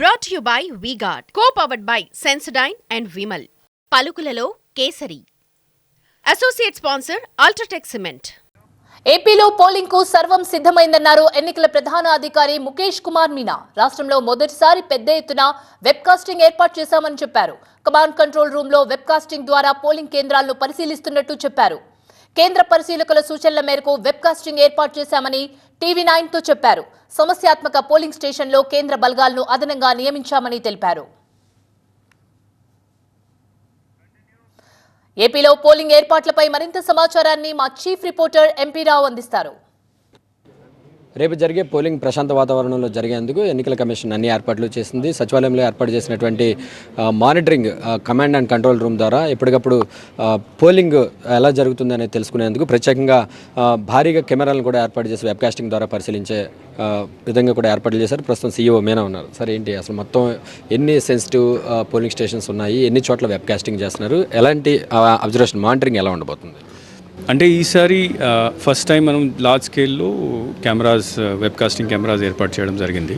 Brought you by V Guard co powered by Sensodyne and Vimal పలుకులలో Kesari. Associate sponsor UltraTech cement ఏపీలో పోలింగ్కు సర్వం సిద్ధమైందన్నారు ఎన్నికల ప్రధాన అధికారి ముఖేష్ కుమార్ మీనా. రాష్ట్రంలో మొదటిసారి పెద్ద ఎత్తున వెబ్కాస్టింగ్ ఏర్పాటు చేశామని చెప్పారు. కమాండ్ కంట్రోల్ రూమ్లో వెబ్కాస్టింగ్ ద్వారా పోలింగ్ కేంద్రాలను పరిశీలిస్తున్నట్టు చెప్పారు. కేంద్ర పరిశీలకుల సూచనల మేరకు వెబ్కాస్టింగ్ ఏర్పాటు చేశామని టీవీ నైన్తో చెప్పారు. సమస్యాత్మక పోలింగ్ స్టేషన్లో కేంద్ర బలగాలను అదనంగా నియమించామని తెలిపారు. ఏపీలో పోలింగ్ ఏర్పాట్లపై మరింత సమాచారాన్ని మా చీఫ్ రిపోర్టర్ ఎంపీ రావు అందిస్తారు. రేపు జరిగే పోలింగ్ ప్రశాంత వాతావరణంలో జరిగేందుకు ఎన్నికల కమిషన్ అన్ని ఏర్పాట్లు చేసింది. సచివాలయంలో ఏర్పాటు చేసినటువంటి monitoring command and control room ద్వారా ఎప్పటికప్పుడు పోలింగ్ ఎలా జరుగుతుంది అనేది తెలుసుకునేందుకు ప్రత్యేకంగా భారీగా కెమెరాలను కూడా ఏర్పాటు చేసి వెబ్కాస్టింగ్ ద్వారా పరిశీలించే విధంగా కూడా ఏర్పాట్లు చేశారు. ప్రస్తుతం సీఈఓ మీనా ఉన్నారు. సార్ ఏంటి అసలు మొత్తం ఎన్ని సెన్సిటివ్ పోలింగ్ స్టేషన్స్ ఉన్నాయి? ఎన్ని చోట్ల వెబ్కాస్టింగ్ చేస్తున్నారు? ఎలాంటి అబ్జర్వేషన్ మానిటరింగ్ ఎలా ఉండబోతుంది? అంటే ఈసారి ఫస్ట్ టైం మనం లార్జ్ స్కేల్లో కెమెరాస్ వెబ్కాస్టింగ్ కెమెరాస్ ఏర్పాటు చేయడం జరిగింది.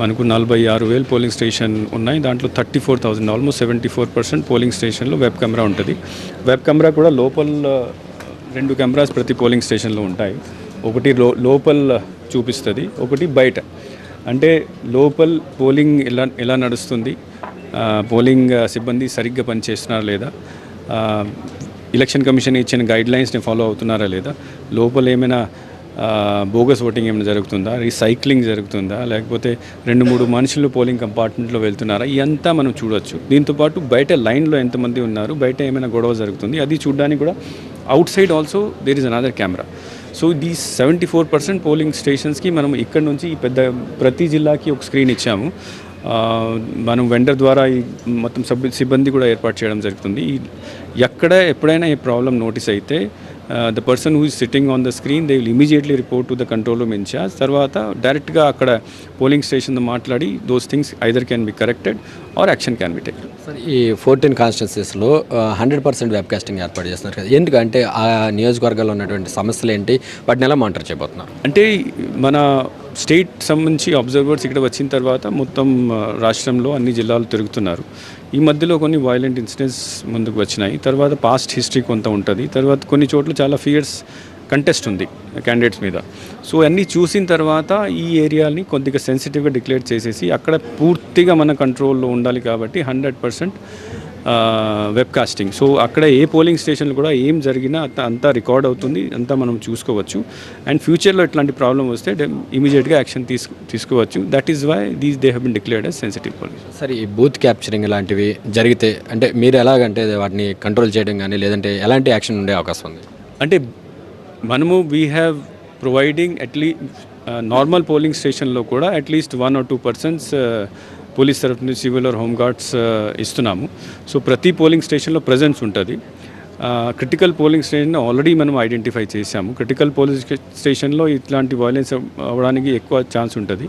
మనకు నలభై ఆరు వేలు పోలింగ్ స్టేషన్ ఉన్నాయి. దాంట్లో thirty four thousand almost seventy four percent polling స్టేషన్లో వెబ్ కెమెరా ఉంటుంది. వెబ్ కెమెరా కూడా లోపల రెండు కెమెరాస్ ప్రతి పోలింగ్ స్టేషన్లో ఉంటాయి. ఒకటి లో లోపల చూపిస్తుంది ఒకటి బయట. అంటే లోపల్ పోలింగ్ ఎలా ఎలా నడుస్తుంది? పోలింగ్ సిబ్బంది సరిగ్గా పనిచేస్తున్నారా లేదా? ఎలక్షన్ కమిషన్ ఇచ్చిన గైడ్ లైన్స్ని ఫాలో అవుతున్నారా లేదా? లోపల ఏమైనా బోగస్ ఓటింగ్ ఏమైనా జరుగుతుందా? రీసైక్లింగ్ జరుగుతుందా? లేకపోతే రెండు మూడు మనుషులు పోలింగ్ కంపార్ట్మెంట్లో వెళ్తున్నారా? ఇదంతా మనం చూడొచ్చు. దీంతోపాటు బయట లైన్లో ఎంతమంది ఉన్నారు? బయట ఏమైనా గొడవ జరుగుతుంది? అది చూడడానికి కూడా outside also there is another camera so ఈ సెవెంటీ ఫోర్ పర్సెంట్ పోలింగ్ స్టేషన్స్కి మనం ఇక్కడ నుంచి ఈ పెద్ద ప్రతి జిల్లాకి ఒక స్క్రీన్ ఇచ్చాము. మనం వెండర్ ద్వారా ఈ మొత్తం సబ్ సిబ్బంది కూడా ఏర్పాటు చేయడం జరుగుతుంది. ఈ ఎక్కడ ఎప్పుడైనా ఏ ప్రాబ్లం నోటీస్ అయితే the person who is sitting on the screen they will immediately report to the control room in charge తర్వాత డైరెక్ట్గా అక్కడ పోలింగ్ స్టేషన్తో మాట్లాడి those things either can be corrected or action can be taken sir ఈ fourteen కాన్స్టిట్యూన్సీస్లో hundred percent webcasting ఏర్పాటు చేస్తున్నారు కదా. ఎందుకంటే ఆ నియోజకవర్గాల్లో ఉన్నటువంటి సమస్యలు ఏంటి? వాటిని ఎలా మానిటర్ చేయబోతున్నారు? అంటే మన స్టేట్ సంబంధించి అబ్జర్వర్స్ ఇక్కడ వచ్చిన తర్వాత మొత్తం రాష్ట్రంలో అన్ని జిల్లాలు తిరుగుతున్నారు. ఈ మధ్యలో కొన్ని వైలెంట్ ఇన్సిడెంట్స్ ముందుకు వచ్చినాయి. తర్వాత పాస్ట్ హిస్టరీ కొంత ఉంటుంది. తర్వాత కొన్ని చోట్ల చాలా ఫియర్స్ కంటెస్ట్ ఉంది క్యాండిడేట్స్ మీద. సో అన్నీ చూసిన తర్వాత ఈ ఏరియాని కొద్దిగా సెన్సిటివ్గా డిక్లేర్ చేసేసి అక్కడ పూర్తిగా మన కంట్రోల్లో ఉండాలి కాబట్టి హండ్రెడ్ పర్సెంట్ వెబ్కాస్టింగ్ సో అక్కడ ఏ పోలింగ్ స్టేషన్లు కూడా ఏం జరిగినా అంత అంతా రికార్డ్ అవుతుంది అంతా మనం చూసుకోవచ్చు. అండ్ ఫ్యూచర్లో ఇట్లాంటి ప్రాబ్లం వస్తే ఇమీడియట్గా యాక్షన్ తీసుకు తీసుకోవచ్చు. That is why these they have been declared as sensitive polling sir ఈ బూత్ క్యాప్చరింగ్ లాంటివి జరిగితే అంటే మీరు ఎలాగంటే వాటిని కంట్రోల్ చేయడం కానీ లేదంటే ఎలాంటి యాక్షన్ ఉండే అవకాశం ఉంది? అంటే మనము we have providing Atlee normal polling స్టేషన్లో కూడా at least one or two persons police తరఫు నుంచి సివిల్ ఆర్ హోమ్ గార్డ్స్ ఇస్తున్నాము. సో ప్రతి పోలింగ్ స్టేషన్లో ప్రజెన్స్ ఉంటుంది. క్రిటికల్ పోలింగ్ స్టేషన్ ఆల్రెడీ మనం ఐడెంటిఫై చేశాము. క్రిటికల్ పోలింగ్ స్టేషన్లో ఇట్లాంటి వైలెన్స్ అవ్వడానికి ఎక్కువ ఛాన్స్ ఉంటుంది.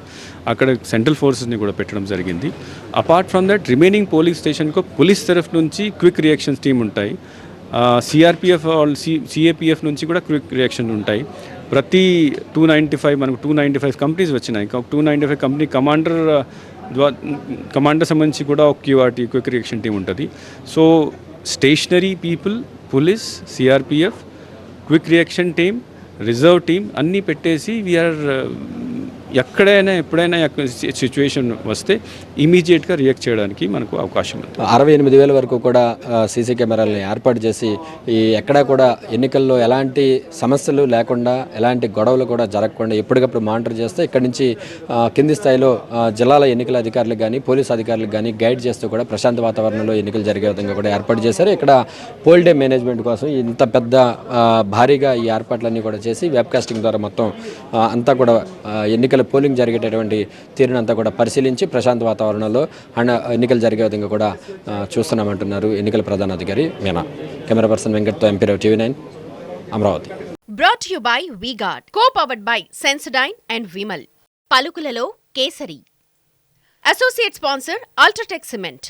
అక్కడ సెంట్రల్ ఫోర్సెస్ని కూడా పెట్టడం జరిగింది. Apart from that remaining polling స్టేషన్కు పోలీస్ తరఫు నుంచి క్విక్ రియాక్షన్స్ టీమ్ ఉంటాయి. సిఆర్పిఎఫ్ సి సిఏపిఎఫ్ నుంచి కూడా క్విక్ రియాక్షన్ ఉంటాయి. ప్రతి టూ నైంటీ ఫైవ్ మనకు టూ నైంటీ ఫైవ్ కంపెనీస్ వచ్చినాయి. Two ninety five company commander commander సంబంధించి కూడా ఒక క్యూఆర్టీ క్విక్ రియాక్షన్ టీం ఉంటుంది. So stationary people police CRPF quick reaction team reserve team అన్నీ పెట్టేసి వీఆర్ ఎక్కడైనా ఎప్పుడైనా సిచ్యువేషన్ వస్తే ఇమీడియట్గా రియాక్ట్ చేయడానికి మనకు అవకాశం ఉంది. అరవై ఎనిమిది వేల వరకు కూడా సీసీ కెమెరాలను ఏర్పాటు చేసి ఈ ఎక్కడా కూడా ఎన్నికల్లో ఎలాంటి సమస్యలు లేకుండా ఎలాంటి గొడవలు కూడా జరగకుండా ఎప్పటికప్పుడు మానిటర్ చేస్తే ఇక్కడి నుంచి కింది స్థాయిలో జిల్లాల ఎన్నికల అధికారులకు కానీ పోలీస్ అధికారులకు కానీ గైడ్ చేస్తూ కూడా ప్రశాంత వాతావరణంలో ఎన్నికలు జరిగే విధంగా కూడా ఏర్పాటు చేశారు. ఇక్కడ పోల్ డే మేనేజ్మెంట్ కోసం ఇంత పెద్ద భారీగా ఈ ఏర్పాట్లన్నీ కూడా చేసి వెబ్కాస్టింగ్ ద్వారా మొత్తం అంతా కూడా ఎన్నికల ఎన్నికల పోలింగ్ జరిగేటటువంటి తీరునంతా కూడా పరిశీలించి ప్రశాంత వాతావరణంలో అండ్ ఎన్నికలు జరిగే విధంగా కూడా చూస్తున్నామంటున్నారు ఎన్నికల ప్రధానాధికారి Meena. Camera person వెంకట్తో MP Rao TV nine Amaravati. Brought you by V Guard co powered by Sensodyne and Vimal పలుకులలో Kesari. Associate sponsor UltraTech cement